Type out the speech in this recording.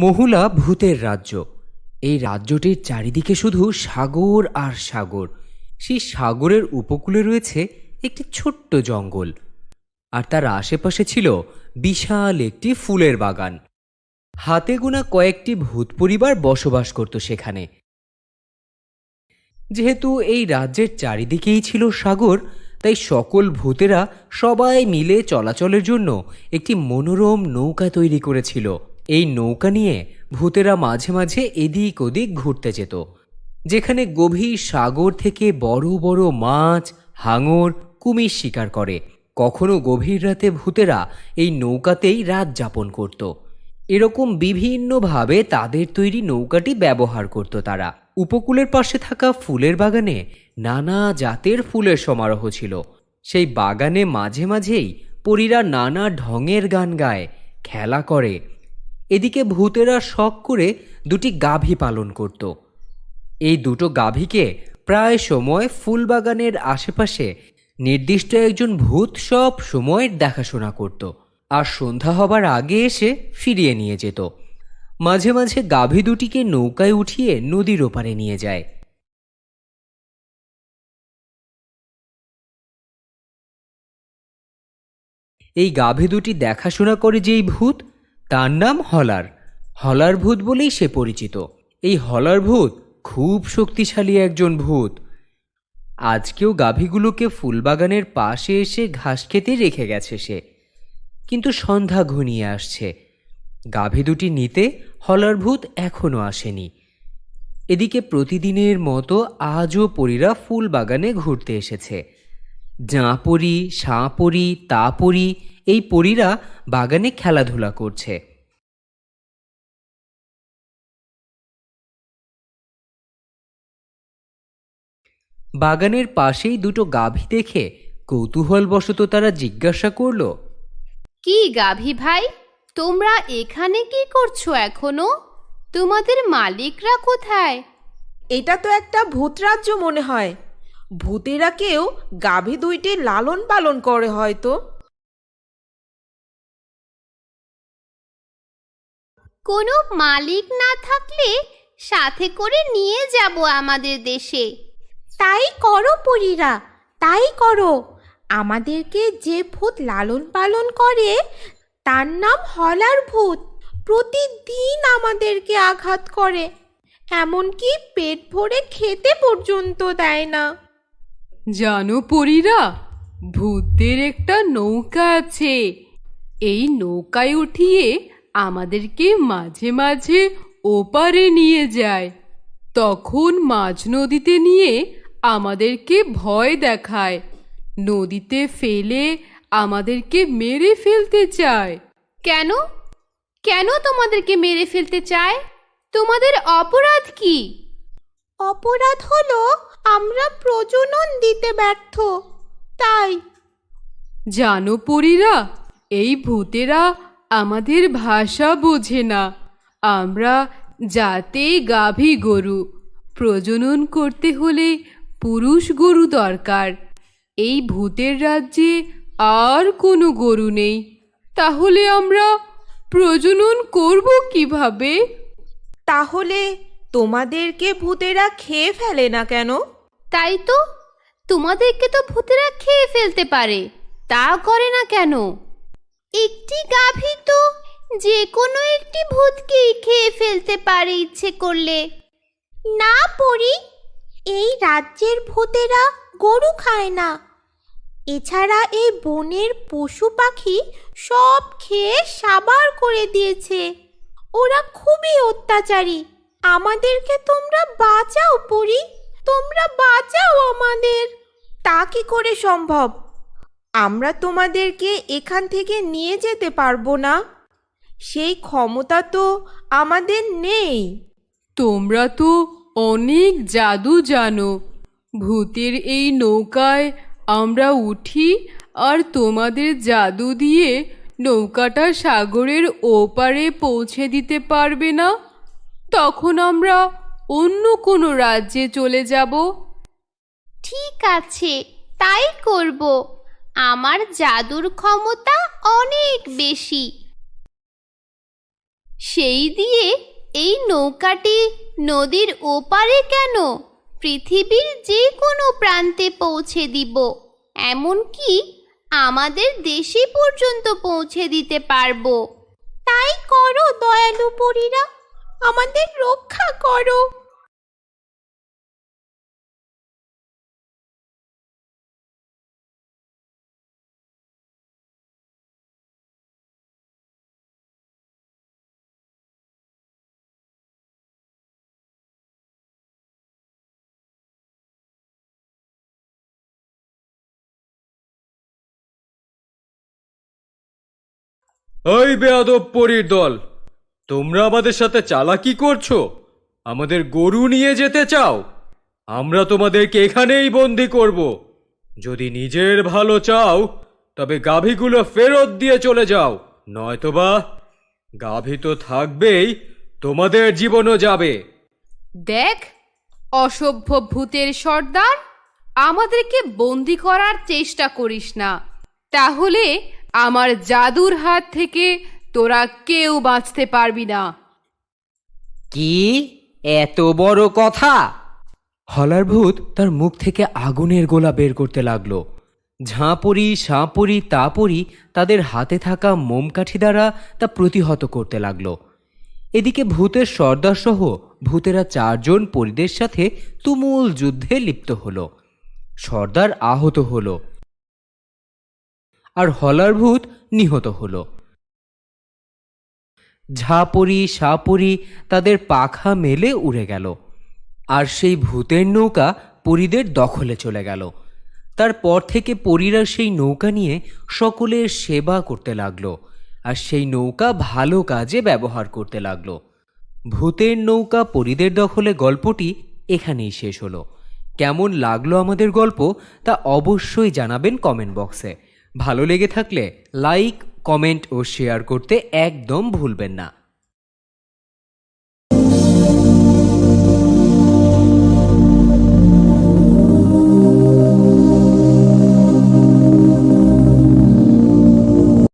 মহুলা ভূতের রাজ্য। এই রাজ্যটির চারিদিকে শুধু সাগর আর সাগর। সেই সাগরের উপকূলে রয়েছে একটি ছোট্ট জঙ্গল। আর তার আশেপাশে ছিল বিশাল একটি ফুলের বাগান। হাতে গোনা কয়েকটি ভূত পরিবার বসবাস করত সেখানে। যেহেতু এই রাজ্যের চারিদিকেই ছিল সাগর, তাই সকল ভূতেরা সবাই মিলে চলাচলের জন্য একটি মনোরম নৌকা তৈরি করেছিল। এই নৌকা নিয়ে ভূতেরা মাঝে মাঝে এদিক ওদিক ঘুরতে যেত, যেখানে গভীর সাগর থেকে বড় বড় মাছ, হাঙর, কুমির শিকার করে। কখনো গভীর রাতে ভূতেরা এই নৌকাতেই রাত যাপন করত। এরকম বিভিন্নভাবে তাদের তৈরি নৌকাটি ব্যবহার করত তারা। উপকূলের পাশে থাকা ফুলের বাগানে নানা জাতের ফুলের সমারোহ ছিল। সেই বাগানে মাঝে মাঝেই পরীরা নানা ঢঙের গান গায়, খেলা করে। এদিকে ভূতেরা শখ করে দুটি গাভী পালন করত। এই দুটো গাভীকে প্রায় সময় ফুলবাগানের আশেপাশে নির্দিষ্ট একজন ভূত সব সময় দেখাশোনা করত আর সন্ধ্যা হবার আগে এসে ফিরিয়ে নিয়ে যেত। মাঝে মাঝে গাভী দুটিকে নৌকায় উঠিয়ে নদীর ওপারে নিয়ে যায়। এই গাভী দুটি দেখাশোনা করে যেই ভূত তার নাম হলার। হলার ভূত বলেই সে পরিচিত। এই হলার ভূত খুব শক্তিশালী একজন ভূত। আজকেও গাভীগুলোকে ফুলবাগানের পাশে এসে ঘাস খেতে রেখে গেছে সে। কিন্তু সন্ধ্যা ঘনিয়ে আসছে। গাভী দুটি নিতে হলার ভূত এখনও আসেনি। এদিকে প্রতিদিনের মতো আজও পরীরা ফুল বাগানে ঘুরতে এসেছে। জাঁপরি সাঁপরি তাপরি এই পরীরা বাগানে খেলাধুলা করছে। বাগানের পাশেই দুটো গাভী দেখে কৌতূহলবশত তারা জিজ্ঞাসা করল কি গাভী ভাই তোমরা এখানে কি করছ এখনও? তোমাদের মালিকরা কোথায়? এটা তো একটা ভূত রাজ্য মনে হয়। ভূতেরা কেউ গাভী দুইটি লালন পালন করে হয়তো। কোনো মালিক না থাকলে সাথে করে নিয়ে যাব আমাদের দেশে। তাই করো পরীরা তাই করো। আমাদেরকে যে ভূত লালন পালন করে তার নাম হলার ভূত। প্রতিদিন আমাদেরকে আঘাত করে এমনকি পেট ভরে খেতে পর্যন্ত দেয় না। জানো পরীরা ভূতদের একটা নৌকা আছে। এই নৌকায় উঠিয়ে আমাদেরকে মাঝে মাঝে ওপারে নিয়ে যায়। তখন মাঝ নদীতে নিয়ে আমাদেরকে ভয় দেখায়। নদীতে ফেলে আমাদেরকে মেরে ফেলতে চায়। কেন? কেন তোমাদেরকে মেরে ফেলতে চায়? তোমাদের অপরাধ কি? অপরাধ হলো আমরা প্রজনন দিতে ব্যর্থ তাই। জানো পরীরা এই ভূতেরা আমাদের ভাষা বোঝে না। আমরা যাতে গাভী গরু। প্রজনন করতে হলে পুরুষ গরু দরকার। এই ভূতের রাজ্যে আর কোনো গরু নেই। তাহলে আমরা প্রজনন করব কীভাবে? তাহলে তোমাদেরকে ভূতেরা খেয়ে ফেলে না কেন? তাই তো। তোমাদেরকে তো ভূতেরা খেয়ে ফেলতে পারে। তা করে না কেন? একটি গাভী তো যে কোনো একটি ভূতকেই খেয়ে ফেলতে পারে ইচ্ছে করলে। না পড়ি, এই রাজ্যের ভূতেরা গরু খায় না। এছাড়া এই বনের পশু পাখি সব খেয়ে সাবার করে দিয়েছে। ওরা খুবই অত্যাচারী। আমাদেরকে তোমরা বাঁচাও পড়ি, তোমরা বাঁচাও আমাদের। তা কি করে সম্ভব? আমরা তোমাদেরকে এখান থেকে নিয়ে যেতে পারব না। সেই ক্ষমতা তো আমাদের নেই। তোমরা তো অনেক জাদু জানো। ভূতের এই নৌকায় আমরা উঠি আর তোমাদের জাদু দিয়ে নৌকাটা সাগরের ওপারে পৌঁছে দিতে পারবে না। তখন আমরা অন্য কোনো রাজ্যে চলে যাব। ঠিক আছে তাই করব। আমার জাদুর ক্ষমতা অনেক বেশি। সেই দিয়ে এই নৌকাটি নদীর ওপারে কেন? পৃথিবীর যে কোনো প্রান্তে পৌঁছে দিব। এমনকি আমাদের দেশে পর্যন্ত পৌঁছে দিতে পারব। তাই করো দয়ালু পরীরা, আমাদের রক্ষা করো। ওই বেয়াদব পরীর দল, তোমরা আমাদের সাথে চালাকি করছ? আমাদের গরু নিয়ে যেতে চাও? আমরা তোমাদেরকে এখানেই বন্দি করব। যদি নিজের ভালো চাও, তবে গাভীগুলো ফেরত দিয়ে চলে যাও, নয়তোবা গাভী তো থাকবেই, তোমাদের জীবনও যাবে। দেখ, অসভ্য ভূতের সর্দার, আমাদেরকে বন্দি করার চেষ্টা করিস না। তাহলে আমার জাদুর হাত থেকে তোরা কেউ বাঁচতে পারবি না। কি? এত বড় কথা? হলার ভূত তার মুখ থেকে আগুনের গোলা বের করতে লাগল। ঝাঁপড়ি সাঁপড়ি তাপড়ি তাদের হাতে থাকা মোমকাঠি দ্বারা তা প্রতিহত করতে লাগল। এদিকে ভূতের সর্দার সহ ভূতেরা চারজন পরিদের সাথে তুমুল যুদ্ধে লিপ্ত হলো। সর্দার আহত হলো। আর হলার ভূত নিহত হলো। ঝাপড়ি সাপড়ি তাদের পাখা মেলে উড়ে গেল। আর সেই ভূতের নৌকা পরীদের দখলে চলে গেল। তারপর থেকে পরীরা সেই নৌকা নিয়ে সকলের সেবা করতে লাগল। আর সেই নৌকা ভালো কাজে ব্যবহার করতে লাগল। ভূতের নৌকা পরীদের দখলে গল্পটি এখানেই শেষ হলো। কেমন লাগল আমাদের গল্প তা অবশ্যই জানাবেন কমেন্ট বক্সে। ভালো লেগে থাকলে লাইক কমেন্ট ও শেয়ার করতে একদম ভুলবেন না।